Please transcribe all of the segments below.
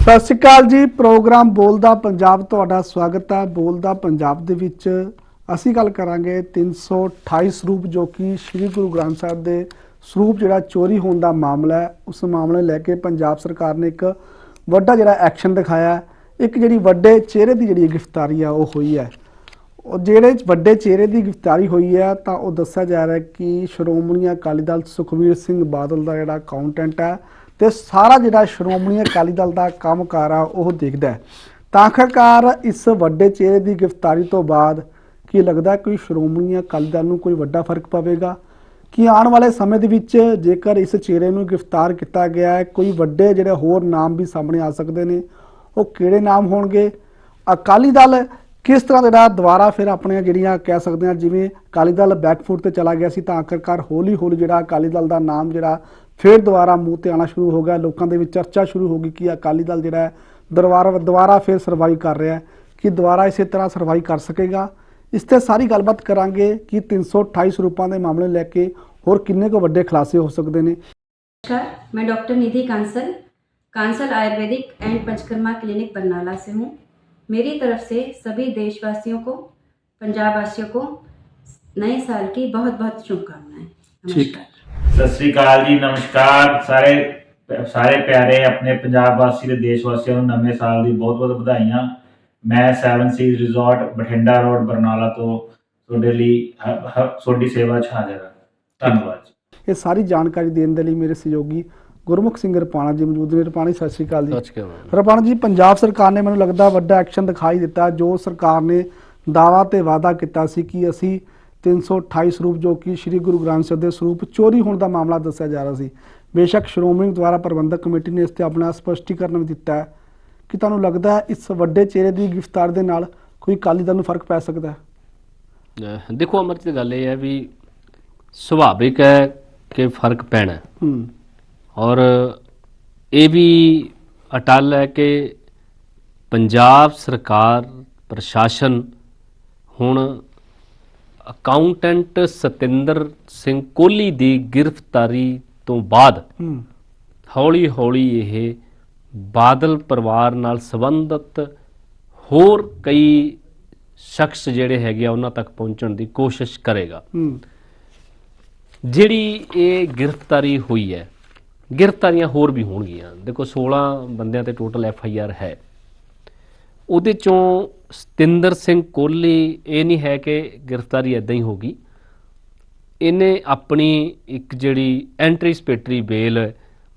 ਸਤਿ ਸ਼੍ਰੀ ਅਕਾਲ ਜੀ, ਪ੍ਰੋਗਰਾਮ ਬੋਲਦਾ ਪੰਜਾਬ ਤੁਹਾਡਾ ਸਵਾਗਤ ਹੈ ਬੋਲਦਾ ਪੰਜਾਬ ਦੇ ਵਿੱਚ ਅਸੀਂ ਗੱਲ ਕਰਾਂਗੇ 328 ਸਰੂਪ ਜੋ ਕਿ ਸ੍ਰੀ ਗੁਰੂ ਗ੍ਰੰਥ ਸਾਹਿਬ ਦੇ ਸਰੂਪ ਜਿਹੜਾ ਚੋਰੀ ਹੋਣ ਦਾ ਮਾਮਲਾ ਹੈ, ਉਸ ਮਾਮਲੇ ਲੈ ਕੇ ਪੰਜਾਬ ਸਰਕਾਰ ਨੇ ਇੱਕ ਵੱਡਾ ਜਿਹੜਾ ਐਕਸ਼ਨ ਦਿਖਾਇਆ ਹੈ। ਇੱਕ ਜਿਹੜੀ ਵੱਡੇ ਚਿਹਰੇ ਦੀ ਜਿਹੜੀ ਗ੍ਰਿਫਤਾਰੀ ਆ, ਉਹ ਹੋਈ ਹੈ ਉਹ ਜਿਹੜੇ ਵੱਡੇ ਚਿਹਰੇ ਦੀ ਗ੍ਰਿਫਤਾਰੀ ਹੋਈ ਹੈ, ਤਾਂ ਉਹ ਦੱਸਿਆ ਜਾ ਰਿਹਾ ਹੈ ਕਿ ਸ਼੍ਰੋਮਣੀ ਅਕਾਲੀ ਦਲ ਸੁਖਵੀਰ ਸਿੰਘ ਬਾਦਲ ਦਾ ਜਿਹੜਾ ਅਕਾਊਂਟੈਂਟ ਹੈ ਤੇ ਸਾਰਾ ਜਿਹੜਾ ਸ਼੍ਰੋਮਣੀ ਅਕਾਲੀ ਦਲ ਦਾ ਕੰਮਕਾਰ ਆ, ਉਹ ਦੇਖਦਾ ਤਾਂ ਆਖਰਕਾਰ ਇਸ ਵੱਡੇ ਚਿਹਰੇ ਦੀ ਗ੍ਰਿਫਤਾਰੀ ਤੋਂ ਬਾਅਦ ਕੀ ਲੱਗਦਾ ਹੈ ਕੋਈ ਸ਼੍ਰੋਮਣੀ ਅਕਾਲੀ ਦਲ ਨੂੰ ਕੋਈ ਵੱਡਾ ਫ਼ਰਕ ਪਵੇਗਾ? ਕਿ ਆਉਣ ਵਾਲੇ ਸਮੇਂ ਦੇ ਵਿੱਚ ਜੇਕਰ ਇਸ ਚਿਹਰੇ ਨੂੰ ਗ੍ਰਿਫਤਾਰ ਕੀਤਾ ਗਿਆ ਹੈ, ਕੋਈ ਵੱਡੇ ਜਿਹੜੇ ਹੋਰ ਨਾਮ ਵੀ ਸਾਹਮਣੇ ਆ ਸਕਦੇ ਨੇ, ਉਹ ਕਿਹੜੇ ਨਾਮ ਹੋਣਗੇ? ਅਕਾਲੀ ਦਲ ਕਿਸ ਤਰ੍ਹਾਂ ਜਿਹੜਾ ਦੁਬਾਰਾ ਫਿਰ ਆਪਣੀਆਂ ਜਿਹੜੀਆਂ ਕਹਿ ਸਕਦੇ ਹਾਂ, ਜਿਵੇਂ ਅਕਾਲੀ ਦਲ ਬੈਕਫੁੱਟ ਤੇ ਚਲਾ ਗਿਆ ਸੀ, ਤਾਂ ਆਖਰਕਾਰ ਹੌਲੀ ਹੌਲੀ ਜਿਹੜਾ ਅਕਾਲੀ ਦਲ ਦਾ ਨਾਮ ਜਿਹੜਾ ਫਿਰ ਦੁਬਾਰਾ ਮੂੰਹ ਤੇ ਆਣਾ ਸ਼ੁਰੂ ਹੋ ਗਿਆ ਲੋਕਾਂ ਦੇ ਵਿੱਚ ਚਰਚਾ ਸ਼ੁਰੂ ਹੋ ਗਈ ਕਿ ਅਕਾਲੀ ਦਲ ਜਿਹੜਾ ਹੈ ਦੁਬਾਰਾ ਦੁਬਾਰਾ ਫਿਰ ਸਰਵਾਈਵ ਕਰ ਰਿਹਾ ਹੈ ਕਿ ਦੁਬਾਰਾ ਇਸੇ ਤਰ੍ਹਾਂ ਸਰਵਾਈਵ ਕਰ ਸਕੇਗਾ ਇਸ ਤੇ ਸਾਰੀ ਗੱਲਬਾਤ ਕਰਾਂਗੇ ਕਿ 328 ਸਰੂਪਾਂ ਦੇ ਮਾਮਲੇ ਨੂੰ ਲੈ ਕੇ ਹੋਰ ਕਿੰਨੇ ਕੁ ਵੱਡੇ ਖੁਲਾਸੇ ਹੋ ਸਕਦੇ ਨੇ नमस्कार मैं doctor Nidhi Kansal Kansal Ayurvedic and Panchakarma clinic Barnala से हूँ मेरी तरफ से सभी देशवासियों को पंजाब वासियों को नए साल की बहुत बहुत शुभकामनाएं ठीक। नमस्कार ਸਤਿ ਸ੍ਰੀ ਅਕਾਲ ਜੀ ਨਮਸਕਾਰ। ਸਾਰੇ ਸਾਰੇ ਪਿਆਰੇ ਆਪਣੇ ਪੰਜਾਬ ਵਾਸੀ ਤੇ ਦੇਸ਼ ਵਾਸੀਆਂ ਨੂੰ ਨਵੇਂ ਸਾਲ ਦੀ ਬਹੁਤ ਬਹੁਤ ਵਧਾਈਆਂ। ਮੈਂ seven seas resort Bathinda road Barnala ਤੋਂ ਤੁਹਾਡੇ ਲਈ ਤੁਹਾਡੀ ਸੇਵਾ 'ਚ ਹਾਜ਼ਰ ਹਾਂ। ਧੰਨਵਾਦ ਇਹ ਸਾਰੀ ਜਾਣਕਾਰੀ ਦੇਣ ਦੇ ਲਈ ਮੇਰੇ ਸਹਿਯੋਗੀ ਗੁਰਮੁਖ ਸਿੰਘ ਰਪਾਣਾ ਜੀ ਮੌਜੂਦ ਨੇ। ਰਪਾਣੀ ਸਤਿ ਸ਼੍ਰੀ ਅਕਾਲ ਜੀ। ਰਪਾਣਾ ਜੀ ਪੰਜਾਬ ਸਰਕਾਰ ਨੇ ਮੈਨੂੰ ਲੱਗਦਾ ਵੱਡਾ ਐਕਸ਼ਨ ਦਿਖਾਈ ਦਿੱਤਾ ਜੋ ਸਰਕਾਰ ਨੇ ਦਾਵਾ ਤੇ ਵਾਅਦਾ ਕੀਤਾ ਸੀ ਕਿ ਅਸੀਂ 328 ਸਰੂਪ ਜੋ ਕਿ ਸ੍ਰੀ ਗੁਰੂ ਗ੍ਰੰਥ ਸਾਹਿਬ ਦੇ ਸਰੂਪ ਚੋਰੀ ਹੋਣ ਦਾ ਮਾਮਲਾ ਦੱਸਿਆ ਜਾ ਰਿਹਾ ਸੀ। ਬੇਸ਼ੱਕ ਸ਼੍ਰੋਮਣੀ ਦੁਆਰਾ ਪ੍ਰਬੰਧਕ ਕਮੇਟੀ ਨੇ ਇਸ ਤੇ ਆਪਣਾ ਸਪਸ਼ਟੀਕਰਨ ਵੀ ਦਿੱਤਾ ਹੈ ਕਿ ਤੁਹਾਨੂੰ ਲੱਗਦਾ ਹੈ ਇਸ ਵੱਡੇ ਚਿਹਰੇ ਦੀ ਗ੍ਰਿਫਤਾਰ ਦੇ ਨਾਲ ਕੋਈ ਅਕਾਲੀ ਦਲ ਨੂੰ ਫ਼ਰਕ ਪੈ ਸਕਦਾ ਹੈ? ਦੇਖੋ ਅਮਰ ਜੀ ਗੱਲ ਇਹ ਹੈ ਵੀ ਸੁਭਾਵਿਕ ਹੈ ਕਿ ਫ਼ਰਕ ਪੈਣਾ ਹੈ। ਹੂੰ। ਔਰ ਇਹ ਵੀ ਅਟਲ ਹੈ ਕਿ ਪੰਜਾਬ ਸਰਕਾਰ ਪ੍ਰਸ਼ਾਸਨ ਹੁਣ ਅਕਾਊਂਟੈਂਟ ਸਤਿੰਦਰ ਸਿੰਘ ਕੋਹਲੀ ਦੀ ਗ੍ਰਿਫਤਾਰੀ ਤੋਂ ਬਾਅਦ ਹੂੰ। ਹੌਲੀ ਹੌਲੀ ਇਹ ਬਾਦਲ ਪਰਿਵਾਰ ਨਾਲ ਸੰਬੰਧਿਤ ਹੋਰ ਕਈ ਸ਼ਖਸ ਜਿਹੜੇ ਹੈਗੇ ਆ ਉਹਨਾਂ ਤੱਕ ਪਹੁੰਚਣ ਦੀ ਕੋਸ਼ਿਸ਼ ਕਰੇਗਾ। ਜਿਹੜੀ ਇਹ ਗ੍ਰਿਫਤਾਰੀ ਹੋਈ ਹੈ ਗ੍ਰਿਫਤਾਰੀਆਂ ਹੋਰ ਵੀ ਹੋਣਗੀਆਂ। ਦੇਖੋ 16 ਬੰਦਿਆਂ ਤੇ ਟੋਟਲ ਐਫ ਆਈ ਆਰ ਹੈ। ਉਹਦੇ ਚੋਂ ਸਤਿੰਦਰ ਸਿੰਘ ਕੋਹਲੀ, ਇਹ ਨਹੀਂ ਹੈ ਕਿ ਗ੍ਰਿਫਤਾਰੀ ਇਦਾਂ ਹੀ ਹੋਗੀ ਇਹਨੇ ਆਪਣੀ ਇੱਕ ਜਿਹੜੀ ਐਂਟੀਸਪੇਟਰੀ ਬੇਲ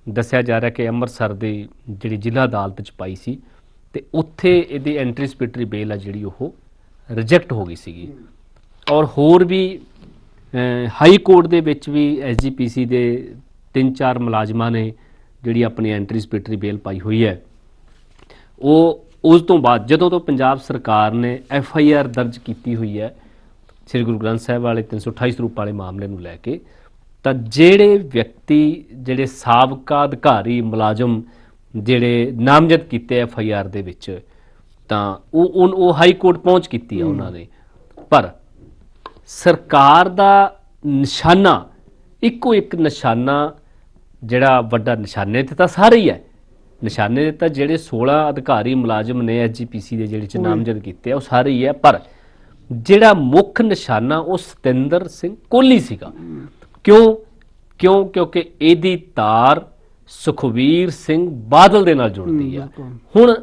ਦੱਸਿਆ ਜਾ ਰਿਹਾ ਕਿ ਅੰਮ੍ਰਿਤਸਰ ਦੀ ਜਿਹੜੀ ਜ਼ਿਲ੍ਹਾ ਅਦਾਲਤ ਚ ਪਾਈ ਸੀ ਤੇ ਉੱਥੇ ਇਹਦੀ ਐਂਟੀਸਪੇਟਰੀ ਬੇਲ ਆ ਜਿਹੜੀ ਉਹ ਰਿਜੈਕਟ ਹੋ ਗਈ ਸੀਗੀ। ਔਰ ਹੋਰ ਵੀ ਹਾਈ ਕੋਰਟ ਦੇ ਵਿੱਚ ਵੀ ਐਸਜੀਪੀਸੀ ਦੇ ਤਿੰਨ ਚਾਰ ਮੁਲਾਜ਼ਮਾਂ ਨੇ ਜਿਹੜੀ ਆਪਣੀ ਐਂਟੀਸਪੇਟਰੀ ਬੇਲ ਪਾਈ ਹੋਈ ਹੈ। ਉਹ ਉਸ ਤੋਂ ਬਾਅਦ ਜਦੋਂ ਤੋਂ ਪੰਜਾਬ ਸਰਕਾਰ ਨੇ ਐਫ ਆਈ ਆਰ ਦਰਜ ਕੀਤੀ ਹੋਈ ਹੈ ਸ੍ਰੀ ਗੁਰੂ ਗ੍ਰੰਥ ਸਾਹਿਬ ਵਾਲੇ 328 ਸਰੂਪ ਵਾਲੇ ਮਾਮਲੇ ਨੂੰ ਲੈ ਕੇ ਤਾਂ ਜਿਹੜੇ ਵਿਅਕਤੀ ਜਿਹੜੇ ਸਾਬਕਾ ਅਧਿਕਾਰੀ ਮੁਲਾਜ਼ਮ ਜਿਹੜੇ ਨਾਮਜ਼ਦ ਕੀਤੇ ਐਫ ਆਈ ਆਰ ਦੇ ਵਿੱਚ ਤਾਂ ਉਹ ਉਹ- ਉਹ ਹਾਈ ਕੋਰਟ ਪਹੁੰਚ ਕੀਤੀ ਹੈ। ਉਹਨਾਂ ਨੇ। ਪਰ ਸਰਕਾਰ ਦਾ ਨਿਸ਼ਾਨਾ ਇੱਕੋ ਇੱਕ ਨਿਸ਼ਾਨਾ ਜਿਹੜਾ ਵੱਡਾ ਨਿਸ਼ਾਨੇ ਤੇ ਤਾਂ ਸਾਰੇ ਹੀ ਹੈ ਨਿਸ਼ਾਨੇ ਤੇ ਤਾਂ ਜਿਹੜੇ 16 ਅਧਿਕਾਰੀ ਮੁਲਾਜ਼ਮ ਨੇ ਐਸਜੀਪੀਸੀ ਦੇ ਜਿਹੜੇ ਚ ਨਾਮਜ਼ਦ ਕੀਤੇ ਆ ਉਹ ਸਾਰੇ ਹੀ ਹੈ ਪਰ ਜਿਹੜਾ ਮੁੱਖ ਨਿਸ਼ਾਨਾ ਉਹ ਸਤਿੰਦਰ ਸਿੰਘ ਕੋਹਲੀ ਸੀਗਾ। ਕਿਉਂ? ਕਿਉਂ? ਕਿਉਂਕਿ ਇਹਦੀ ਤਾਰ ਸੁਖਵੀਰ ਸਿੰਘ ਬਾਦਲ ਦੇ ਨਾਲ ਜੁੜਦੀ ਆ। ਹੁਣ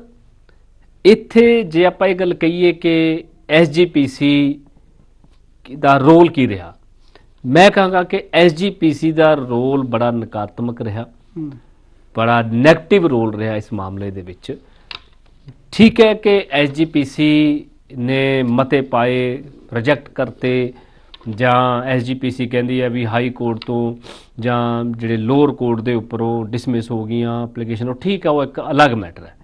ਇੱਥੇ ਜੇ ਆਪਾਂ ਇਹ ਗੱਲ ਕਹੀਏ ਕਿ ਐਸਜੀਪੀਸੀ ਦਾ ਰੋਲ ਕੀ ਰਿਹਾ? ਮੈਂ ਕਹਾਂਗਾ ਕਿ ਐਸਜੀਪੀਸੀ ਦਾ ਰੋਲ ਬੜਾ ਨਕਾਰਾਤਮਕ ਰਿਹਾ। ਬੜਾ 네ਗੇਟਿਵ ਰੋਲ ਰਿਹਾ ਇਸ ਮਾਮਲੇ ਦੇ ਵਿੱਚ। ਠੀਕ ਹੈ ਕਿ ਐਸਜੀਪੀਸੀ ਨੇ ਮਤੇ ਪਾਏ ਰਿਜੈਕਟ ਕਰਤੇ, ਜਾਂ ਐਸਜੀਪੀਸੀ ਕਹਿੰਦੀ ਹੈ ਵੀ ਹਾਈ ਕੋਰਟ ਤੋਂ ਜਾਂ ਜਿਹੜੇ ਲੋਅਰ ਕੋਰਟ ਦੇ ਉੱਪਰੋਂ ਡਿਸਮਿਸ ਹੋ ਗਈਆਂ ਐਪਲੀਕੇਸ਼ਨ ਉਹ ਠੀਕ ਹੈ ਉਹ ਇੱਕ ਅਲੱਗ ਮੈਟਰ ਹੈ।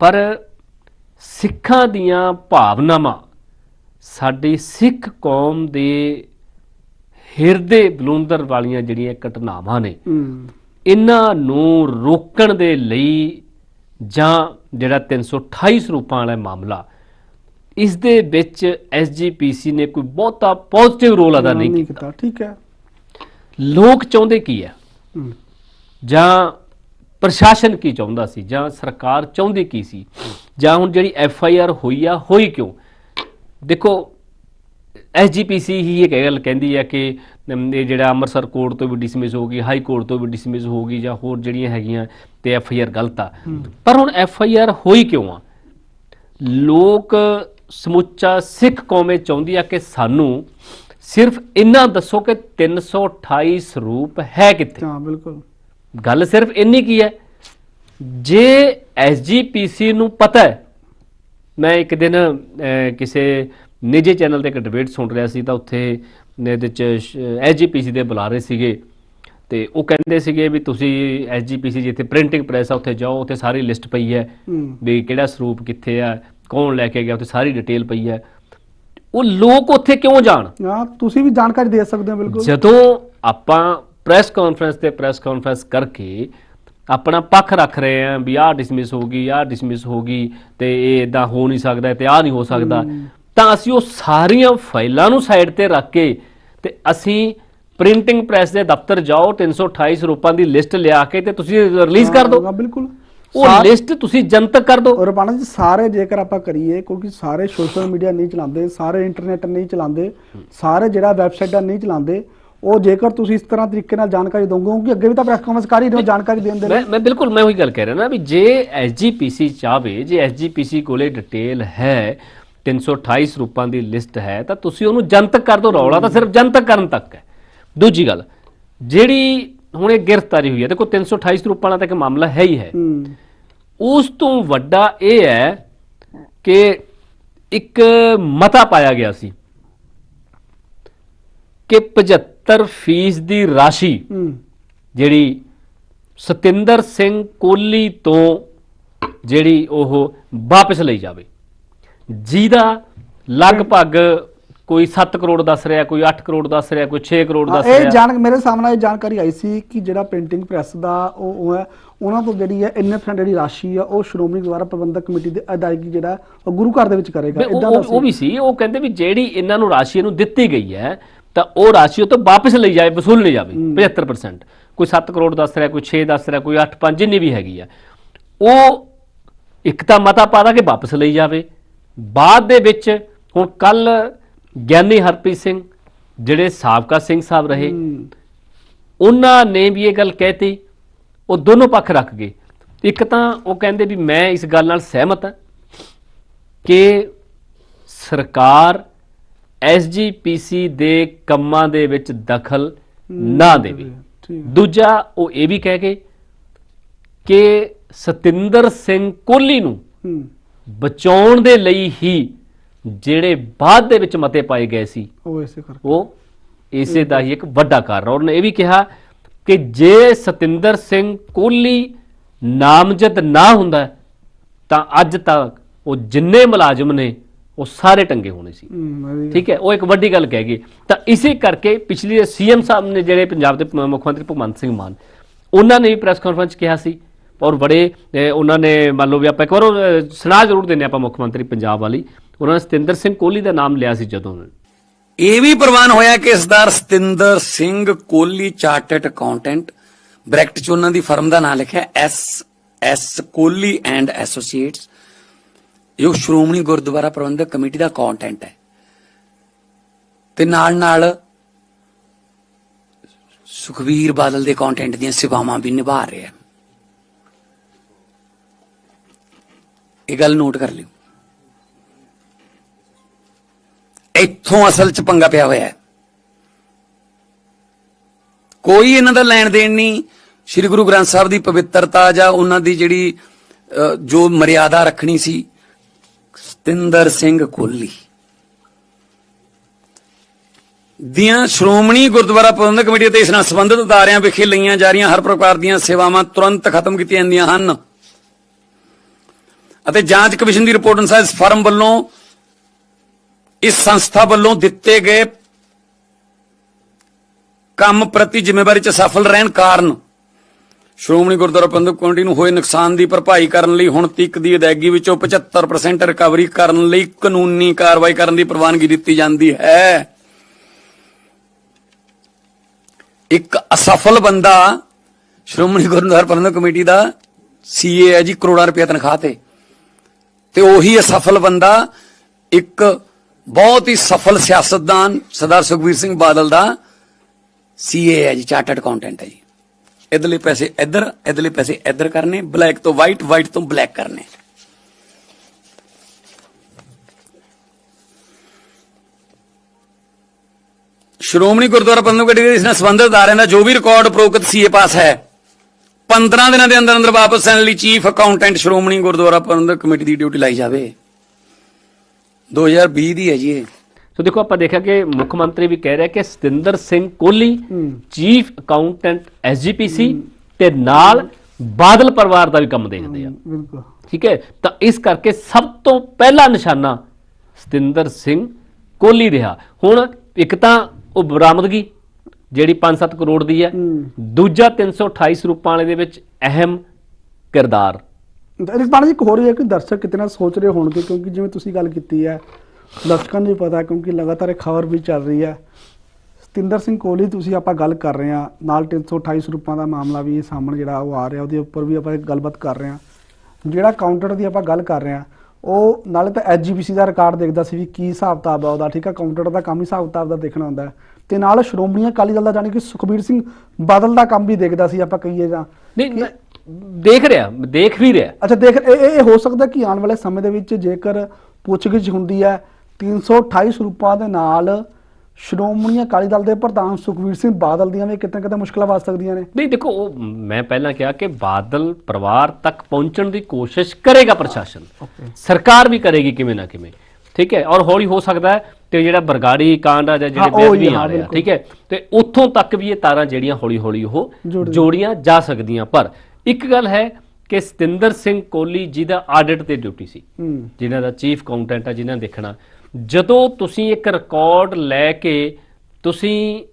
ਪਰ ਸਿੱਖਾਂ ਦੀਆਂ ਭਾਵਨਾਵਾਂ, ਸਾਡੀ ਸਿੱਖ ਕੌਮ ਦੇ ਹਿਰਦੇ ਬਲੂੰਦਰ ਵਾਲੀਆਂ ਜਿਹੜੀਆਂ ਘਟਨਾਵਾਂ ਨੇ ਇਹਨਾਂ ਨੂੰ ਰੋਕਣ ਦੇ ਲਈ ਜਾਂ ਜਿਹੜਾ 328 ਸਰੂਪਾਂ ਵਾਲਾ ਮਾਮਲਾ ਇਸ ਦੇ ਵਿੱਚ ਐਸਜੀਪੀਸੀ ਨੇ ਕੋਈ ਬਹੁਤਾ ਪੋਜ਼ਿਟਿਵ ਰੋਲ ਅਦਾ ਨਹੀਂ ਕੀਤਾ। ਠੀਕ ਹੈ। ਲੋਕ ਚਾਹੁੰਦੇ ਕੀ ਹੈ? ਜਾਂ ਪ੍ਰਸ਼ਾਸਨ ਕੀ ਚਾਹੁੰਦਾ ਸੀ? ਜਾਂ ਸਰਕਾਰ ਚਾਹੁੰਦੀ ਕੀ ਸੀ? ਜਾਂ ਹੁਣ ਜਿਹੜੀ ਐਫ ਆਈ ਆਰ ਹੋਈ ਆ ਹੋਈ ਕਿਉਂ? ਦੇਖੋ ਐਸਜੀਪੀਸੀ ਹੀ ਇਹ ਗੱਲ ਕਹਿੰਦੀ ਹੈ ਕਿ ਇਹ ਜਿਹੜਾ ਅੰਮ੍ਰਿਤਸਰ ਕੋਰਟ ਤੋਂ ਵੀ ਡਿਸਮਿਸ ਹੋ ਗਈ ਹਾਈ ਕੋਰਟ ਤੋਂ ਵੀ ਡਿਸਮਿਸ ਹੋ ਗਈ ਜਾਂ ਹੋਰ ਜਿਹੜੀਆਂ ਹੈਗੀਆਂ ਤੇ ਐਫ ਆਈ ਆਰ ਗਲਤ ਆ। ਪਰ ਹੁਣ ਐਫ ਆਈ ਆਰ ਹੋਈ ਕਿਉਂ ਆ? ਲੋਕ ਸਮੁੱਚਾ ਸਿੱਖ ਕੌਮ ਚਾਹੁੰਦੀ ਆ ਕਿ ਸਾਨੂੰ ਸਿਰਫ ਇੰਨਾ ਦੱਸੋ ਕਿ 328 ਸਰੂਪ ਹੈ ਕਿੱਥੇ? ਹਾਂ ਬਿਲਕੁਲ। ਗੱਲ ਸਿਰਫ ਇੰਨੀ ਕੀ ਹੈ? ਜੇ ਐਸਜੀਪੀਸੀ ਨੂੰ ਪਤਾ ਹੈ ਮੈਂ ਇੱਕ ਦਿਨ ਕਿਸੇ ਨਿੱਜੀ ਚੈਨਲ ਤੇ ਇੱਕ ਡਿਬੇਟ ਸੁਣ ਰਿਹਾ ਸੀ ਤਾਂ ਉੱਥੇ ਇਹਦੇ ਚ ਐਸਜੀਪੀਸੀ ਦੇ ਬੁਲਾ ਰਹੇ ਸੀਗੇ। ਤੇ ਉਹ ਕਹਿੰਦੇ ਸੀਗੇ ਵੀ ਤੁਸੀਂ ਐਸਜੀਪੀਸੀ ਜਿੱਥੇ ਪ੍ਰਿੰਟਿੰਗ ਪ੍ਰੈਸ ਆ ਉੱਥੇ ਜਾਓ ਉੱਥੇ ਸਾਰੀ ਲਿਸਟ ਪਈ ਹੈ ਹੂੰ। ਵੀ ਕਿਹੜਾ ਸਰੂਪ ਕਿੱਥੇ ਆ ਕੌਣ ਲੈ ਕੇ ਗਿਆ ਉੱਥੇ ਸਾਰੀ ਡਿਟੇਲ ਪਈ ਹੈ। ਉਹ ਲੋਕ ਉੱਥੇ ਕਿਉਂ ਜਾਣ? ਹਾਂ ਤੁਸੀਂ ਵੀ ਜਾਣਕਾਰੀ ਦੇ ਸਕਦੇ ਹੋ ਬਿਲਕੁਲ। ਜਦੋਂ ਆਪਾਂ ਪ੍ਰੈਸ ਕਾਨਫਰੰਸ ਤੇ ਪ੍ਰੈਸ ਕਾਨਫਰੰਸ ਕਰਕੇ ਆਪਣਾ ਪੱਖ ਰੱਖ ਰਹੇ ਆਂ ਵੀ ਆਹ ਡਿਸਮਿਸ ਹੋ ਗਈ ਆਹ ਡਿਸਮਿਸ ਹੋ ਗਈ ਤੇ ਇਹ ਇਦਾਂ ਹੋ ਨਹੀਂ ਸਕਦਾ ਤੇ ਆਹ ਨਹੀਂ ਹੋ ਸਕਦਾ ਤਾਂ ਅਸੀਂ ਉਹ ਸਾਰੀਆਂ ਫਾਈਲਾਂ ਨੂੰ ਸਾਈਡ ਤੇ ਰੱਖ ਕੇ ਤੇ ਅਸੀਂ ਪ੍ਰਿੰਟਿੰਗ ਪ੍ਰੈਸ ਦੇ ਦਫ਼ਤਰ ਜਾਓ 328 ਸਰੂਪਾਂ ਦੀ ਲਿਸਟ ਲਿਆ ਕੇ ਤੇ ਤੁਸੀਂ ਰਿਲੀਜ਼ ਕਰ ਦਿਓ। ਹਾਂ ਬਿਲਕੁਲ। ਉਹ ਲਿਸਟ ਤੁਸੀਂ ਜਨਤਕ ਕਰ ਦਿਓ। ਔਰ ਬਾਣਾ ਜੀ ਸਾਰੇ ਜੇਕਰ ਆਪਾਂ ਕਰੀਏ ਕਿਉਂਕਿ ਸਾਰੇ ਸੋਸ਼ਲ ਮੀਡੀਆ ਨਹੀਂ ਚਲਾਉਂਦੇ ਸਾਰੇ ਇੰਟਰਨੈਟ ਨਹੀਂ ਚਲਾਉਂਦੇ ਸਾਰੇ ਜਿਹੜਾ ਵੈਬਸਾਈਟਾਂ ਨਹੀਂ ਚਲਾਉਂਦੇ ਉਹ ਜੇਕਰ ਤੁਸੀਂ ਇਸ ਤਰ੍ਹਾਂ ਤਰੀਕੇ ਨਾਲ ਜਾਣਕਾਰੀ ਦੋਗੇ ਕਿਉਂਕਿ ਅੱਗੇ ਵੀ ਤਾਂ ਪ੍ਰੈਸ ਕਾਨਫਰੰਸ ਕਰ ਹੀ ਰਹੇ ਹੋ ਜਾਣਕਾਰੀ ਦੇਣ ਦੇ ਲਈ। ਮੈਂ ਮੈਂ ਬਿਲਕੁਲ ਮੈਂ ਉਹੀ ਗੱਲ ਕਹਿ ਰਿਹਾ ਨਾ ਵੀ ਜੇ ਐਸਜੀਪੀਸੀ ਚਾਵੇ ਜੇ ਐਸਜੀਪੀਸੀ ਕੋਲੇ ਡਿਟੇਲ ਹੈ 328 ਸਰੂਪਾਂ ਦੀ ਲਿਸਟ ਹੈ ਤਾਂ ਤੁਸੀਂ ਉਹਨੂੰ ਜਨਤਕ ਕਰ ਦਿਓ ਰੌਲਾ ਤਾਂ ਸਿਰਫ ਜਨਤਕ ਕਰਨ ਤੱਕ ਹੈ। ਦੂਜੀ ਗੱਲ ਜਿਹੜੀ ਹੁਣ ਇਹ ਗ੍ਰਿਫਤਾਰੀ ਹੋਈ ਹੈ ਦੇਖੋ 328 ਸਰੂਪਾਂ ਦਾ ਤਾਂ ਇੱਕ ਮਾਮਲਾ ਹੈ ਹੀ ਹੈ। ਉਸ ਤੋਂ ਵੱਡਾ ਇਹ ਹੈ ਕਿ ਇੱਕ ਮਤਾ ਪਾਇਆ ਗਿਆ ਸੀ ਕਿ 75 ਫੀਸ ਦੀ ਰਾਸ਼ੀ ਜਿਹੜੀ ਸਤਿੰਦਰ ਸਿੰਘ ਕੋਹਲੀ ਤੋਂ ਜਿਹੜੀ ਉਹ ਵਾਪਸ ਲਈ ਜਾਵੇ। ਜਿਹਦਾ ਲਗਭਗ ਕੋਈ 7 ਕਰੋੜ ਦੱਸ ਰਿਹਾ ਕੋਈ 8 ਕਰੋੜ ਦੱਸ ਰਿਹਾ ਕੋਈ 6 ਕਰੋੜ ਦੱਸ ਇਹ ਰਿਹਾ। ਜਾਣ ਮੇਰੇ ਸਾਹਮਣੇ ਇਹ ਜਾਣਕਾਰੀ ਆਈ ਸੀ ਕਿ ਜਿਹੜਾ ਪ੍ਰਿੰਟਿੰਗ ਪ੍ਰੈਸ ਦਾ ਉਹ ਉਹ ਹੈ ਉਹਨਾਂ ਤੋਂ ਜਿਹੜੀ ਹੈ ਇੰਨੇ percent ਜਿਹੜੀ ਰਾਸ਼ੀ ਆ ਉਹ ਸ਼੍ਰੋਮਣੀ ਗੁਰਦੁਆਰਾ ਪ੍ਰਬੰਧਕ ਕਮੇਟੀ ਦੇ ਅਦਾਇਗੀ ਜਿਹੜਾ ਉਹ ਗੁਰੂ ਘਰ ਦੇ ਵਿੱਚ ਕਰੇਗਾ ਇਦਾਂ ਦਾ ਉਹ ਵੀ ਸੀ ਉਹ ਕਹਿੰਦੇ ਵੀ ਜਿਹੜੀ ਇਹਨਾਂ ਨੂੰ ਰਾਸ਼ੀ ਇਹਨੂੰ ਦਿੱਤੀ ਗਈ ਹੈ ਤਾਂ ਉਹ ਰਾਸ਼ੀ ਉਹ ਤੋਂ ਵਾਪਸ ਲਈ ਜਾਏ ਵਸੂਲ ਨਹੀਂ ਜਾਵੇ 75% ਕੋਈ 7 ਕਰੋੜ ਦੱਸ ਰਿਹਾ ਕੋਈ 6 ਦੱਸ ਰਿਹਾ ਕੋਈ 8 5 ਜਿੰਨੀ ਵੀ ਹੈਗੀ ਆ। ਉਹ ਇੱਕ ਤਾਂ ਮਤਾ ਪਾ ਕਿ ਵਾਪਸ ਲਈ ਜਾਵੇ। ਬਾਅਦ ਦੇ ਵਿੱਚ ਹੁਣ ਕੱਲ ਗਿਆਨੀ ਹਰਪ੍ਰੀਤ ਸਿੰਘ ਜਿਹੜੇ ਸਾਬਕਾ ਸਿੰਘ ਸਾਹਿਬ ਰਹੇ ਉਹਨਾਂ ਨੇ ਵੀ ਇਹ ਗੱਲ ਕਹਿਤੀ ਉਹ ਦੋਨੋਂ ਪੱਖ ਰੱਖ ਗਏ। ਇੱਕ ਤਾਂ ਉਹ ਕਹਿੰਦੇ ਵੀ ਮੈਂ ਇਸ ਗੱਲ ਨਾਲ ਸਹਿਮਤ ਹਾਂ ਕਿ ਸਰਕਾਰ ਐਸਜੀਪੀਸੀ ਦੇ ਕੰਮਾਂ ਦੇ ਵਿੱਚ ਦਖਲ ਨਾ ਦੇਵੇ। ਦੂਜਾ ਉਹ ਇਹ ਵੀ ਕਹਿ ਗਏ ਕਿ ਸਤਿੰਦਰ ਸਿੰਘ ਕੋਹਲੀ ਨੂੰ ਬਚਾਉਣ ਦੇ ਲਈ ਹੀ ਜਿਹੜੇ ਬਾਅਦ ਦੇ ਵਿੱਚ ਮਤੇ ਪਾਏ ਗਏ ਸੀ ਉਹ ਇਸੇ ਕਰਕੇ। ਉਹ ਇਸੇ ਦਾ ਹੀ ਇੱਕ ਵੱਡਾ ਕਾਰਨ। ਔਰ ਉਹਨੇ ਇਹ ਵੀ ਕਿਹਾ ਕਿ ਜੇ ਸਤਿੰਦਰ ਸਿੰਘ ਕੋਹਲੀ ਨਾਮਜ਼ਦ ਨਾ ਹੁੰਦਾ ਤਾਂ ਅੱਜ ਤੱਕ ਉਹ ਜਿੰਨੇ ਮੁਲਾਜ਼ਮ ਨੇ ਉਹ ਸਾਰੇ ਟੰਗੇ ਹੋਣੇ ਸੀ। ਠੀਕ ਹੈ ਉਹ ਇੱਕ ਵੱਡੀ ਗੱਲ ਕਹਿ ਗਈ। ਤਾਂ ਇਸੇ ਕਰਕੇ ਪਿਛਲੀ ਸੀਐਮ ਸਾਹਿਬ ਨੇ ਜਿਹੜੇ ਪੰਜਾਬ ਦੇ ਮੁੱਖ ਮੰਤਰੀ ਭਗਵੰਤ ਸਿੰਘ ਮਾਨ ਉਹਨਾਂ ਨੇ ਵੀ ਪ੍ਰੈਸ ਕਾਨਫਰੰਸ ਕਿਹਾ ਸੀ ਔਰ ਬੜੇ ਉਹਨਾਂ ਨੇ ਮੰਨ ਲਓ ਵੀ ਆਪਾਂ ਇੱਕ ਵਾਰ ਉਹ, ਸੁਣਾ ਜ਼ਰੂਰ ਦਿੰਦੇ ਆਪਾਂ ਮੁੱਖ ਮੰਤਰੀ ਪੰਜਾਬ ਵਾਲੀ। ਉਹਨਾਂ ਨੇ ਸਤਿੰਦਰ ਸਿੰਘ ਕੋਹਲੀ ਦਾ ਨਾਮ ਲਿਆ ਸੀ ਜਦੋਂ ਇਹ ਵੀ ਪ੍ਰਵਾਨ ਹੋਇਆ ਕਿ Sardar Satinder Singh Kohli chartered accountant bracket ਚ ਉਹਨਾਂ ਦੀ ਫਰਮ ਦਾ ਨਾਮ ਲਿਖਿਆ S S Kohli and associates. ਇਹ ਸ਼੍ਰੋਮਣੀ ਗੁਰਦੁਆਰਾ ਪ੍ਰਬੰਧਕ ਕਮੇਟੀ ਦਾ ਅਕਾਊਂਟੈਂਟ ਹੈ। ਤੇ ਨਾਲ ਨਾਲ ਸੁਖਵੀਰ ਬਾਦਲ ਦੇ ਅਕਾਊਂਟੈਂਟ ਦੀਆਂ ਸੇਵਾਵਾਂ ਵੀ ਨਿਭਾ ਰਿਹਾ ਹੈ ਇਹ ਗੱਲ ਨੋਟ ਕਰ ਲਿਓ। ਇੱਥੋਂ ਅਸਲ ਚ ਪੰਗਾ ਪਿਆ ਹੋਇਆ ਹੈ। ਕੋਈ ਇਹਨਾਂ ਦਾ ਲੈਣ ਦੇਣ ਨਹੀਂ। ਸ੍ਰੀ ਗੁਰੂ ਗ੍ਰੰਥ ਸਾਹਿਬ ਦੀ ਪਵਿੱਤਰਤਾ ਜਾਂ ਉਹਨਾਂ ਦੀ ਜਿਹੜੀ ਜੋ ਮਰਿਆਦਾ ਰੱਖਣੀ ਸੀ, ਸਤਿੰਦਰ ਸਿੰਘ ਕੋਹਲੀ ਦੀਆਂ ਸ਼੍ਰੋਮਣੀ ਗੁਰਦੁਆਰਾ ਪ੍ਰਬੰਧਕ ਕਮੇਟੀ ਤੇ ਇਸ ਨਾਲ ਸੰਬੰਧਿਤ ਅਦਾਰਿਆਂ ਵਿਖੇ ਲਈਆਂ ਜਾ ਰਹੀਆਂ ਹਰ ਪ੍ਰਕਾਰ ਦੀਆਂ ਸੇਵਾਵਾਂ ਤੁਰੰਤ ਖਤਮ ਕੀਤੀਆਂ ਜਾਂਦੀਆਂ ਹਨ। ਅਤੇ ਜਾਂਚ ਕਮਿਸ਼ਨ ਦੀ ਰਿਪੋਰਟ ਅਨੁਸਾਰ ਇਸ ਫਰਮ ਵੱਲੋਂ, ਇਸ ਸੰਸਥਾ ਵੱਲੋਂ ਦਿੱਤੇ ਗਏ ਕੰਮ ਪ੍ਰਤੀ ਜ਼ਿੰਮੇਵਾਰੀ ਚ ਸਫਲ ਰਹਿਣ ਕਾਰਨ ਸ਼੍ਰੋਮਣੀ ਗੁਰਦੁਆਰਾ ਪ੍ਰਬੰਧਕ ਕਮੇਟੀ ਨੂੰ ਹੋਏ ਨੁਕਸਾਨ ਦੀ ਭਰਪਾਈ ਕਰਨ ਲਈ ਹੁਣ ਤੱਕ ਦੀ ਅਦਾਇਗੀ ਵਿੱਚੋਂ 75% ਰਿਕਵਰੀ ਕਰਨ ਲਈ ਕਾਨੂੰਨੀ ਕਾਰਵਾਈ ਕਰਨ ਦੀ ਪ੍ਰਵਾਨਗੀ ਦਿੱਤੀ ਜਾਂਦੀ ਹੈ। ਇੱਕ ਅਸਫਲ ਬੰਦਾ ਸ਼੍ਰੋਮਣੀ ਗੁਰਦੁਆਰਾ ਪ੍ਰਬੰਧਕ ਕਮੇਟੀ ਦਾ ਸੀਏ ਹੈ ਜੀ ਕਰੋੜਾਂ ਰੁਪਏ ਤਨਖਾਹ ਤੇ। ਤੇ ਉਹੀ ਅਸਫਲ ਬੰਦਾ, ਇੱਕ ਬਹੁਤ ਹੀ ਸਫਲ ਸਿਆਸਤਦਾਨ, ਸਰਦਾਰ ਸੁਖਬੀਰ ਸਿੰਘ ਬਾਦਲ ਦਾ ਸੀਏ ਹੈ ਜੀ ਚਾਰਟਰਡ ਅਕਾਊਂਟੈਂਟ ਹੈ ਜੀ। ਇਧਰਲੇ ਪੈਸੇ ਇੱਧਰ, ਇਧਰਲੇ ਪੈਸੇ ਇੱਧਰ ਕਰਨੇ ਬਲੈਕ ਤੋਂ ਵਾਈਟ ਵਾਈਟ ਤੋਂ ਬਲੈਕ ਕਰਨੇ। ਸ਼੍ਰੋਮਣੀ ਗੁਰਦੁਆਰਾ ਪ੍ਰਬੰਧਕ ਕਮੇਟੀ ਦੇ ਇਸ ਨਾਲ ਸੰਬੰਧਿਤ ਅਦਾਰਿਆਂ ਦਾ ਜੋ ਵੀ ਰਿਕਾਰਡ ਉਪਰੋਕਤ ਸੀਏ ਪਾਸ ਹੈ 15 ਦਿਨਾਂ ਦੇ ਅੰਦਰ ਅੰਦਰ ਵਾਪਸ ਲੈਣ ਲਈ chief accountant Shiromani Gurdwara Prabandhak committee ਦੀ ਡਿਊਟੀ ਲਾਈ ਜਾਵੇ। 2020 ਦੀ ਹੈ ਜੀ ਇਹ। ਸੋ ਦੇਖੋ ਆਪਾਂ ਦੇਖਿਆ ਕਿ ਮੁੱਖ ਮੰਤਰੀ ਵੀ ਕਹਿ ਰਿਹਾ ਕਿ Satinder Singh Kohli chief accountant SGPC ਤੇ ਨਾਲ ਬਾਦਲ ਪਰਿਵਾਰ ਦਾ ਵੀ ਕੰਮ ਦੇਖਦੇ ਆ। ਬਿਲਕੁਲ। ਠੀਕ ਹੈ? ਤਾਂ ਇਸ ਕਰਕੇ ਸਭ ਤੋਂ ਪਹਿਲਾ ਨਿਸ਼ਾਨਾ ਸਤਿੰਦਰ ਸਿੰਘ ਕੋਹਲੀ ਰਿਹਾ। ਹੁਣ ਇੱਕ ਤਾਂ ਉਹ ਬਰਾਮਦਗੀ ਜਿਹੜੀ 5-7 ਕਰੋੜ ਦੀ ਹੈ ਦੂਜਾ 328 ਸਰੂਪਾਂ ਵਾਲੇ ਦੇ ਵਿੱਚ ਅਹਿਮ ਕਿਰਦਾਰ। ਰਿਸਪਾਂਸ ਇੱਕ ਹੋ ਰਹੀ ਹੈ ਕਿ ਦਰਸ਼ਕ ਕਿਤਨਾ ਸੋਚ ਰਹੇ ਹੋਣਗੇ ਕਿਉਂਕਿ ਜਿਵੇਂ ਤੁਸੀਂ ਗੱਲ ਕੀਤੀ ਹੈ ਦਰਸ਼ਕਾਂ ਨੂੰ ਵੀ ਪਤਾ ਕਿਉਂਕਿ ਲਗਾਤਾਰ ਇਹ ਖਬਰ ਵੀ ਚੱਲ ਰਹੀ ਹੈ। ਸਤਿੰਦਰ ਸਿੰਘ ਕੋਹਲੀ ਤੁਸੀਂ ਆਪਾਂ ਗੱਲ ਕਰ ਰਹੇ ਹਾਂ ਨਾਲ 328 ਰੁਪਏ ਦਾ ਮਾਮਲਾ ਵੀ ਸਾਹਮਣੇ ਜਿਹੜਾ ਉਹ ਆ ਰਿਹਾ ਉਹਦੇ ਉੱਪਰ ਵੀ ਆਪਾਂ ਇੱਕ ਗੱਲਬਾਤ ਕਰ ਰਹੇ ਹਾਂ। ਜਿਹੜਾ ਕਾਊਂਟਰ ਦੀ ਆਪਾਂ ਗੱਲ ਕਰ ਰਹੇ ਹਾਂ ਉਹ ਨਾਲੇ ਤਾਂ ਐਸਜੀਪੀਸੀ ਦਾ ਰਿਕਾਰਡ ਦੇਖਦਾ ਸੀ ਵੀ ਕੀ ਹਿਸਾਬ ਕਿਤਾਬ ਆ ਉਹਦਾ ਠੀਕ ਹੈ ਕਾਊਂਟਰ ਦਾ ਕੰਮ ਹੀ ਹਿਸਾਬ ਕਿਤਾਬ ਦਾ ਦੇਖਣਾ ਹੁੰਦਾ ਤੇ ਨਾਲ ਸ਼੍ਰੋਮਣੀ ਅਕਾਲੀ ਦਲ ਦਾ ਜਾਣੀ ਕਿ ਸੁਖਬੀਰ ਸਿੰਘ ਬਾਦਲ ਦਾ ਕੰਮ ਵੀ ਦੇਖਦਾ ਸੀ ਆਪਾਂ ਕਹੀਏ ਜਾਂ ਨਹੀਂ ਦੇਖ ਰਿਹਾ ਦੇਖ ਵੀ ਰਿਹਾ। ਅੱਛਾ ਦੇਖ ਇਹ ਹੋ ਸਕਦਾ ਕਿ ਆਉਣ ਵਾਲੇ ਸਮੇਂ ਦੇ ਵਿੱਚ ਜੇਕਰ ਪੁੱਛਗਿੱਛ ਹੁੰਦੀ ਹੈ 328 ਸਰੂਪਾਂ ਦੇ ਨਾਲ ਸ਼੍ਰੋਮਣੀ ਅਕਾਲੀ ਦਲ ਦੇ ਪ੍ਰਧਾਨ ਸੁਖਵੀਰ ਸਿੰਘ ਬਾਦਲ ਦੀਆਂ ਵੀ ਕਿਤੇ ਕਿਤੇ ਮੁਸ਼ਕਲਾਂ ਵੱਜ ਸਕਦੀਆਂ ਨੇ। ਨਹੀਂ ਦੇਖੋ ਉਹ ਮੈਂ ਪਹਿਲਾਂ ਕਿਹਾ ਕਿ ਬਾਦਲ ਪਰਿਵਾਰ ਤੱਕ ਪਹੁੰਚਣ ਦੀ ਕੋਸ਼ਿਸ਼ ਕਰੇਗਾ ਪ੍ਰਸ਼ਾਸਨ। ਸਰਕਾਰ ਵੀ ਕਰੇਗੀ ਕਿਵੇਂ ਨਾ ਕਿਵੇਂ। ਠੀਕ ਹੈ? ਔਰ ਹੌਲੀ ਹੋ ਸਕਦਾ ਹੈ ਤੇ ਜਿਹੜਾ ਬਰਗਾੜੀ ਕਾਂਡ ਆ ਜਾਂ ਜਿਹੜੇ ਬੇਅਦਬੀ ਆ ਰਿਹਾ। ਠੀਕ ਹੈ? ਤੇ ਉੱਥੋਂ ਤੱਕ ਵੀ ਇਹ ਤਾਰਾਂ ਜਿਹੜੀਆਂ ਹੌਲੀ ਹੌਲੀ ਉਹ ਜੁੜ- ਜੋੜੀਆਂ ਜਾ ਸਕਦੀਆਂ। ਪਰ ਇੱਕ ਗੱਲ ਹੈ ਕਿ ਸਤਿੰਦਰ ਸਿੰਘ ਕੋਹਲੀ ਜਿਹਦਾ ਆਡਿਟ ਤੇ ਡਿਊਟੀ ਸੀ। ਜਿਨ੍ਹਾਂ ਦਾ ਚੀਫ ਅਕਾਊਂਟੈਂਟ ਹੈ ਜਿਨ੍ਹਾਂ ਨੇ ਦੇਖਣਾ। ਜਦੋਂ ਤੁਸੀਂ ਇੱਕ ਰਿਕਾਰਡ ਲੈ ਕੇ ਤੁਸੀਂ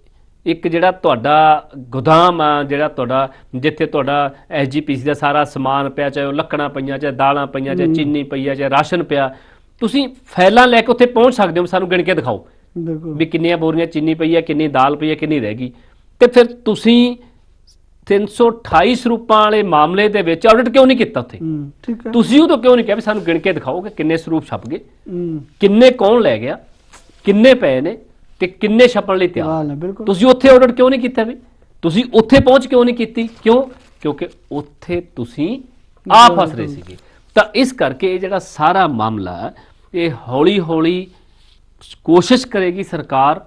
ਇੱਕ ਜਿਹੜਾ ਤੁਹਾਡਾ ਗੋਦਾਮ ਆ ਜਿਹੜਾ ਤੁਹਾਡਾ ਜਿੱਥੇ ਤੁਹਾਡਾ ਐਸਜੀਪੀਸੀ ਦਾ ਸਾਰਾ ਸਮਾਨ ਪਿਆ ਚਾਹੇ ਉਹ ਲੱਕੜਾਂ ਪਈਆਂ ਚਾਹੇ ਦਾਲਾਂ ਪਈਆਂ ਚਾਹੇ ਚੀਨੀ ਪਈ ਆ ਚਾਹੇ ਰਾਸ਼ਨ ਪਿਆ ਤੁਸੀਂ ਫਾਈਲਾਂ ਲੈ ਕੇ ਉੱਥੇ ਪਹੁੰਚ ਸਕਦੇ ਹੋ ਸਾਨੂੰ ਗਿਣ ਕੇ ਦਿਖਾਓ। ਬਿਲਕੁਲ। ਵੀ ਕਿੰਨੀਆਂ ਬੋਰੀਆਂ ਚੀਨੀ ਪਈ ਹੈ ਕਿੰਨੀ ਦਾਲ ਪਈ ਹੈ ਕਿੰਨੀ ਰਹਿ ਗਈ। ਤੇ ਫਿਰ ਤੁਸੀਂ 328 ਸਰੂਪਾਂ ਵਾਲੇ ਮਾਮਲੇ ਦੇ ਵਿੱਚ ਆਡਿਟ ਕਿਉਂ ਨਹੀਂ ਕੀਤਾ ਉੱਥੇ? ਹੂੰ ਠੀਕ ਹੈ। ਤੁਸੀਂ ਉਦੋਂ ਕਿਉਂ ਨਹੀਂ ਕਿਹਾ ਵੀ ਸਾਨੂੰ ਗਿਣ ਕੇ ਦਿਖਾਓ ਕਿ ਕਿੰਨੇ ਸਰੂਪ ਛਪ ਗਏ? ਹੂੰ। ਕਿੰਨੇ ਕੌਣ ਲੈ ਗਿਆ? ਕਿੰਨੇ ਪਏ ਨੇ? ਤੇ ਕਿੰਨੇ ਛਪਣ ਲਈ ਤਿਆਰ? ਬਿਲਕੁਲ। ਤੁਸੀਂ ਉੱਥੇ ਆਡਿਟ ਕਿਉਂ ਨਹੀਂ ਕੀਤਾ ਵੀ? ਤੁਸੀਂ ਉੱਥੇ ਪਹੁੰਚ ਕਿਉਂ ਨਹੀਂ ਕੀਤੀ? ਕਿਉਂ? ਕਿਉਂਕਿ ਉੱਥੇ ਤੁਸੀਂ ਆ ਫਸ ਰਹੇ ਸੀਗੇ। ਤਾਂ ਇਸ ਕਰਕੇ ਇਹ ਜਿਹੜਾ ਸਾਰਾ ਮਾਮਲਾ ਇਹ ਹੌਲੀ ਹੌਲੀ ਕੋਸ਼ਿਸ਼ ਕਰੇਗੀ ਸਰਕਾਰ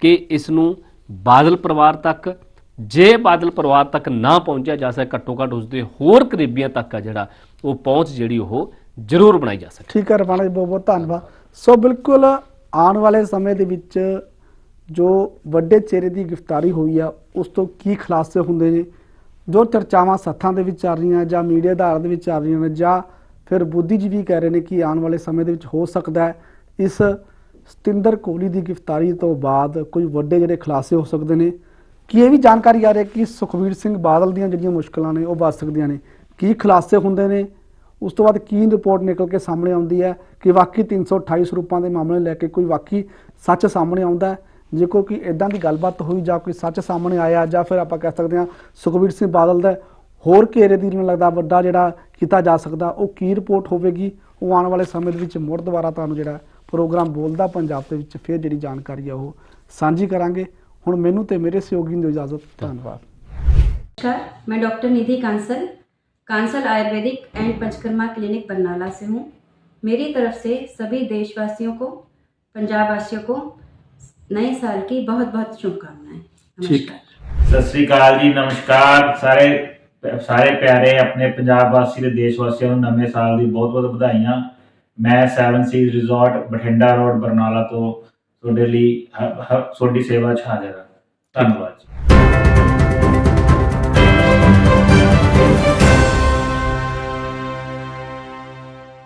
ਕਿ ਇਸ ਨੂੰ ਬਾਦਲ ਪਰਿਵਾਰ ਤੱਕ ਜੇ ਬਾਦਲ ਪਰਿਵਾਰ ਤੱਕ ਨਾ ਪਹੁੰਚਿਆ ਜਾ ਸਕੇ ਘੱਟੋ ਘੱਟ ਉਸਦੇ ਹੋਰ ਕਰੀਬੀਆਂ ਤੱਕ ਆ ਜਿਹੜਾ ਉਹ ਪਹੁੰਚ ਜਿਹੜੀ ਉਹ ਜ਼ਰੂਰ ਬਣਾਈ ਜਾ ਸਕੇ। ਠੀਕ ਹੈ ਰਵਾਨਾ ਜੀ ਬਹੁਤ ਬਹੁਤ ਧੰਨਵਾਦ। ਸੋ ਬਿਲਕੁਲ ਆਉਣ ਵਾਲੇ ਸਮੇਂ ਦੇ ਵਿੱਚ ਜੋ ਵੱਡੇ ਚਿਹਰੇ ਦੀ ਗ੍ਰਿਫਤਾਰੀ ਹੋਈ ਆ, ਉਸ ਤੋਂ ਕੀ ਖੁਲਾਸੇ ਹੁੰਦੇ ਨੇ? ਜੋ ਚਰਚਾਵਾਂ ਸੱਥਾਂ ਦੇ ਵਿੱਚ ਚੱਲ ਰਹੀਆਂ, ਜਾਂ ਮੀਡੀਆ ਆਧਾਰ ਦੇ ਵਿੱਚ ਚੱਲ ਰਹੀਆਂ ਨੇ, ਜਾਂ ਫਿਰ ਬੁੱਧੀਜੀਵੀ ਕਹਿ ਰਹੇ ਨੇ ਕਿ ਆਉਣ ਵਾਲੇ ਸਮੇਂ ਦੇ ਵਿੱਚ ਹੋ ਸਕਦਾ ਹੈ। ਇਸ ਸਤਿੰਦਰ ਕੋਹਲੀ ਦੀ ਗ੍ਰਿਫਤਾਰੀ ਤੋਂ ਬਾਅਦ ਕੋਈ ਵੱਡੇ ਜਿਹੜੇ ਖੁਲਾਸੇ ਹੋ ਸਕਦੇ ਨੇ ਕੀ ਇਹ ਵੀ ਜਾਣਕਾਰੀ ਆ ਰਹੀ ਹੈ ਕਿ ਸੁਖਵੀਰ ਸਿੰਘ ਬਾਦਲ ਦੀਆਂ ਜਿਹੜੀਆਂ ਮੁਸ਼ਕਲਾਂ ਨੇ, ਉਹ ਵੱਧ ਸਕਦੀਆਂ ਨੇ? ਕੀ ਖੁਲਾਸੇ ਹੁੰਦੇ ਨੇ? ਉਸ ਤੋਂ ਬਾਅਦ ਕੀ ਰਿਪੋਰਟ ਨਿਕਲ ਕੇ ਸਾਹਮਣੇ ਆਉਂਦੀ ਹੈ ਕਿ ਵਾਕਈ 328 ਸਰੂਪਾਂ ਦੇ ਮਾਮਲੇ ਲੈ ਕੇ ਕੋਈ ਵਾਕਈ ਸੱਚ ਸਾਹਮਣੇ ਆਉਂਦਾ ਹੈ? ਜੇ ਕੋਈ ਕੋਈ ਇਦਾਂ ਦੀ ਗੱਲਬਾਤ ਹੋਈ ਜਾਂ ਕੋਈ ਸੱਚ ਸਾਹਮਣੇ ਆਇਆ ਜਾਂ ਫਿਰ ਆਪਾਂ ਕਹਿ ਸਕਦੇ ਹਾਂ ਸੁਖਵੀਰ ਸਿੰਘ ਬਾਦਲ ਦਾ ਹੋਰ ਘੇਰੇ ਦੀ ਮੈਨੂੰ ਲੱਗਦਾ, ਵੱਡਾ ਜਿਹੜਾ ਕੀਤਾ ਜਾ ਸਕਦਾ, ਉਹ ਕੀ ਰਿਪੋਰਟ ਹੋਵੇਗੀ? ਉਹ ਆਉਣ ਵਾਲੇ ਸਮੇਂ ਦੇ ਵਿੱਚ ਮੁੜ ਦੁਬਾਰਾ ਤੁਹਾਨੂੰ ਜਿਹੜਾ ਪ੍ਰੋਗਰਾਮ ਬੋਲਦਾ ਪੰਜਾਬ ਦੇ ਵਿੱਚ ਫਿਰ ਜਿਹੜੀ ਜਾਣਕਾਰੀ ਆ ਉਹ ਸਾਂਝੀ ਕਰਾਂਗੇ। ਹੁਣ ਮੈਨੂੰ ਤੇ ਮੇਰੇ ਸਹਿਯੋਗੀ ਨੂੰ ਦਿਓ ਇਜਾਜ਼ਤ ਧੰਨਵਾਦ नमस्कार मैं doctor Nidhi Kansal Kansal Ayurvedic and Panchakarma clinic Barnala से हूँ मेरी तरफ से सभी देशवासियों को पंजाब वासियों को नए साल की बहुत बहुत शुभकामनाएं ठीक। नमस्कार ਸਤਿ ਸ੍ਰੀ ਅਕਾਲ ਜੀ ਨਮਸਕਾਰ ਸਾਰੇ ਸਾਰੇ ਪਿਆਰੇ ਆਪਣੇ ਪੰਜਾਬ ਵਾਸੀ ਤੇ ਦੇਸ਼ ਵਾਸੀਆਂ ਨੂੰ ਨਵੇਂ ਸਾਲ ਦੀ ਬਹੁਤ ਬਹੁਤ ਵਧਾਈਆਂ ਮੈਂ Seven Seas resort Bathinda road Barnala ਤੋਂ ਤੁਹਾਡੇ ਲਈ ਹ- ਹ- ਤੁਹਾਡੀ ਸੇਵਾ 'ਚ ਹਾਜ਼ਰ ਹਾਂ। ਧੰਨਵਾਦ ਜੀ।